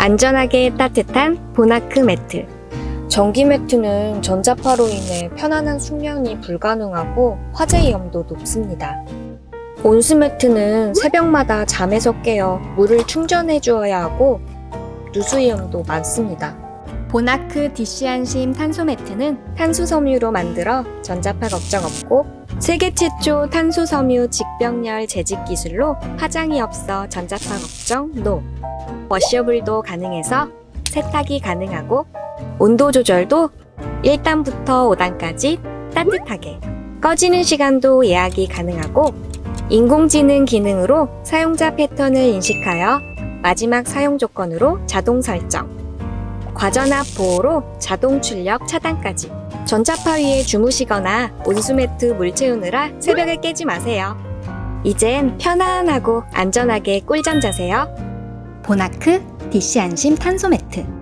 안전하게 따뜻한 보나크 매트. 전기 매트는 전자파로 인해 편안한 숙면이 불가능하고 화재 위험도 높습니다. 온수 매트는 새벽마다 잠에서 깨어 물을 충전해 주어야 하고 누수 위험도 많습니다. 보나크 DC 안심 탄소 매트는 탄소 섬유로 만들어 전자파 걱정 없고 세계 최초 탄소 섬유 직병렬 재직 기술로 화장이 없어 전자파 걱정 노. 워셔블도 가능해서 세탁이 가능하고 온도 조절도 1단부터 5단까지 따뜻하게 꺼지는 시간도 예약이 가능하고 인공지능 기능으로 사용자 패턴을 인식하여 마지막 사용 조건으로 자동 설정 과전압 보호로 자동 출력 차단까지 전자파 위에 주무시거나 온수매트 물 채우느라 새벽에 깨지 마세요. 이젠 편안하고 안전하게 꿀잠 자세요. 보나크 DC 안심 탄소 매트